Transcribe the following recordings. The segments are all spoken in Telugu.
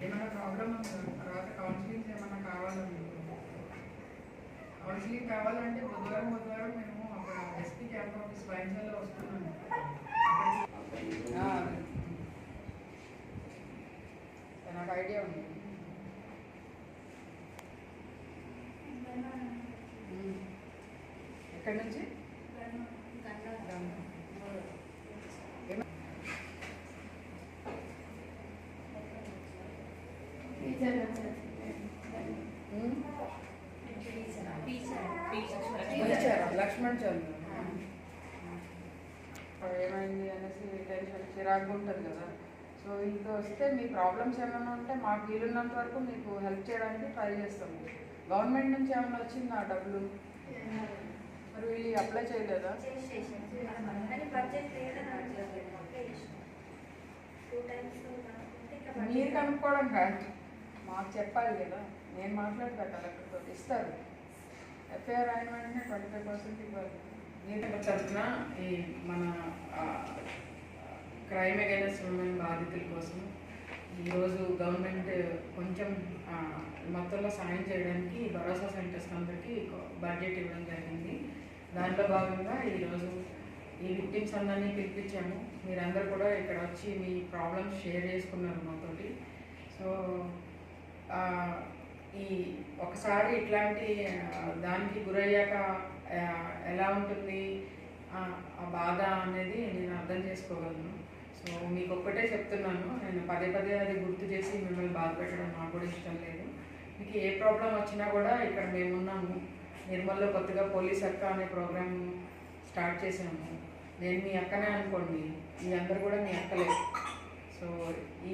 ఏమైనా ప్రాబ్లం తర్వాత కౌన్సిలింగ్ ఏమైనా కావాలండి కౌన్సిలింగ్ కావాలంటే బుధవారం బుధవారం మేము అక్కడ ఎస్పీ క్యాంప్ ఆఫీస్ వైన్సల్లో వస్తున్నాము నాకు ఐడియా ఉంది ఎక్కడి నుంచి లక్ష్మణ్ చంద్ర. ఇప్పుడు ఏమైంది అనేసి టెన్షన్ చిరాకు ఉంటుంది కదా. సో ఇంట్లో వస్తే మీ ప్రాబ్లమ్స్ ఏమైనా ఉంటే మాకు వీలున్నంత వరకు మీకు హెల్ప్ చేయడానికి ట్రై చేస్తాము. గవర్నమెంట్ నుంచి ఏమైనా వచ్చిందా డబ్బులు? మరి వీళ్ళు అప్లై చేయలేదా? మీరు కనుక్కోవడం కాదు. మాకు చెప్పాలి కదా. నేను మాట్లాడతా కలెక్టర్తో. ఇస్తారు. ఎఫ్ఐఆర్ అయిన వెంటనే ట్వంటీ ఫైవ్ పర్సెంట్ ఇవ్వాలి. మీరు తరఫున ఈ మన క్రైమ్ అగైనెస్ట్ ఉమెన్ బాధితుల కోసం ఈరోజు గవర్నమెంట్ కొంచెం మొత్తంలో సాయం చేయడానికి భరోసా సెంటర్స్ అందరికీ బడ్జెట్ ఇవ్వడం జరిగింది. దాంట్లో భాగంగా ఈరోజు ఈ విక్టిమ్స్ అందరినీ పిలిపించాము. మీరందరూ కూడా ఇక్కడ వచ్చి మీ ప్రాబ్లమ్స్ షేర్ చేసుకున్నారు మాతోటి. సో ఈ ఒకసారి ఇట్లాంటి దానికి గురయ్యాక ఎలా ఉంటుంది ఆ బాధ అనేది నేను అర్థం చేసుకోగలను. సో మీకు ఒక్కటే చెప్తున్నాను నేను పదే పదే అది గుర్తు చేసి మిమ్మల్ని బాధ పెట్టడం నాకు కూడా ఇష్టం లేదు. మీకు ఏ ప్రాబ్లం వచ్చినా కూడా ఇక్కడ మేము ఉన్నాము నిర్మల్లో కొత్తగా పోలీస్ అక్క అనే ప్రోగ్రామ్ స్టార్ట్ చేసాము నేను మీ అక్కనే అనుకోండి మీ అందరు కూడా మీ అక్కలే. సో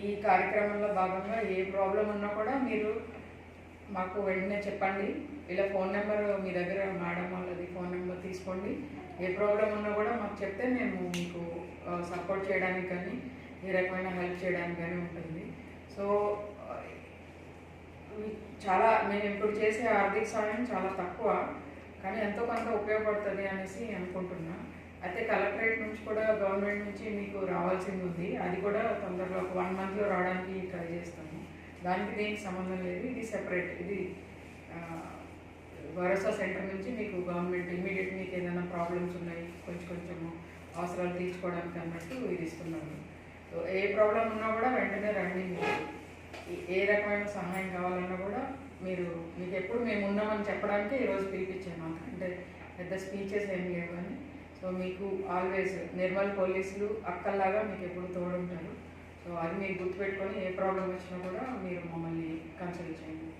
ఈ కార్యక్రమంలో భాగంగా ఏ ప్రాబ్లం ఉన్నా కూడా మీరు మాకు వెంటనే చెప్పండి. ఇలా ఫోన్ నెంబర్ మీ దగ్గర మేడం వాళ్ళది ఫోన్ నెంబర్ తీసుకోండి. ఏ ప్రాబ్లం ఉన్నా కూడా మాకు చెప్తే మేము మీకు సపోర్ట్ చేయడానికి కానీ ఏ రకమైన హెల్ప్ చేయడానికి కానీ ఉంటుంది. సో చాలా మేము ఇప్పుడు చేసే ఆర్థిక సాయం చాలా తక్కువ కానీ ఎంతో కొంత ఉపయోగపడుతుంది అనేసి అనుకుంటున్నా. అయితే కలెక్టరేట్ కూడా గవర్నమెంట్ నుంచి మీకు రావాల్సింది ఉంది. అది కూడా తొందరగా ఒక వన్ మంత్లో రావడానికి ట్రై చేస్తాము. దానికి దీనికి సంబంధం లేదు. ఇది సెపరేట్. ఇది ఆ, భరోసా సెంటర్ నుంచి మీకు గవర్నమెంట్ ఇమీడియట్ మీకు ఏదైనా ప్రాబ్లమ్స్ ఉన్నాయి కొంచెం కొంచెము అవసరాలు తీర్చుకోవడానికి అన్నట్టు ఇది ఇస్తున్నాము సో ఏ ప్రాబ్లం ఉన్నా కూడా వెంటనే రండి. మీరు ఏ- రకమైన సహాయం కావాలన్నా కూడా మీరు మీకు ఎప్పుడు మేము ఉన్నామని చెప్పడానికి ఈరోజు పిలిపించాము అంటే పెద్ద స్పీచెస్ ఏం లేవు కానీ సో మీకు ఆల్వేస్ నిర్మల్ పోలీసులు అక్కల్లాగా మీకు ఎప్పుడు తోడుంటారు. సో అది మీరు గుర్తుపెట్టుకొని ఏ ప్రాబ్లం వచ్చినా కూడా మీరు మమ్మల్ని కన్సల్ట్ చేయండి.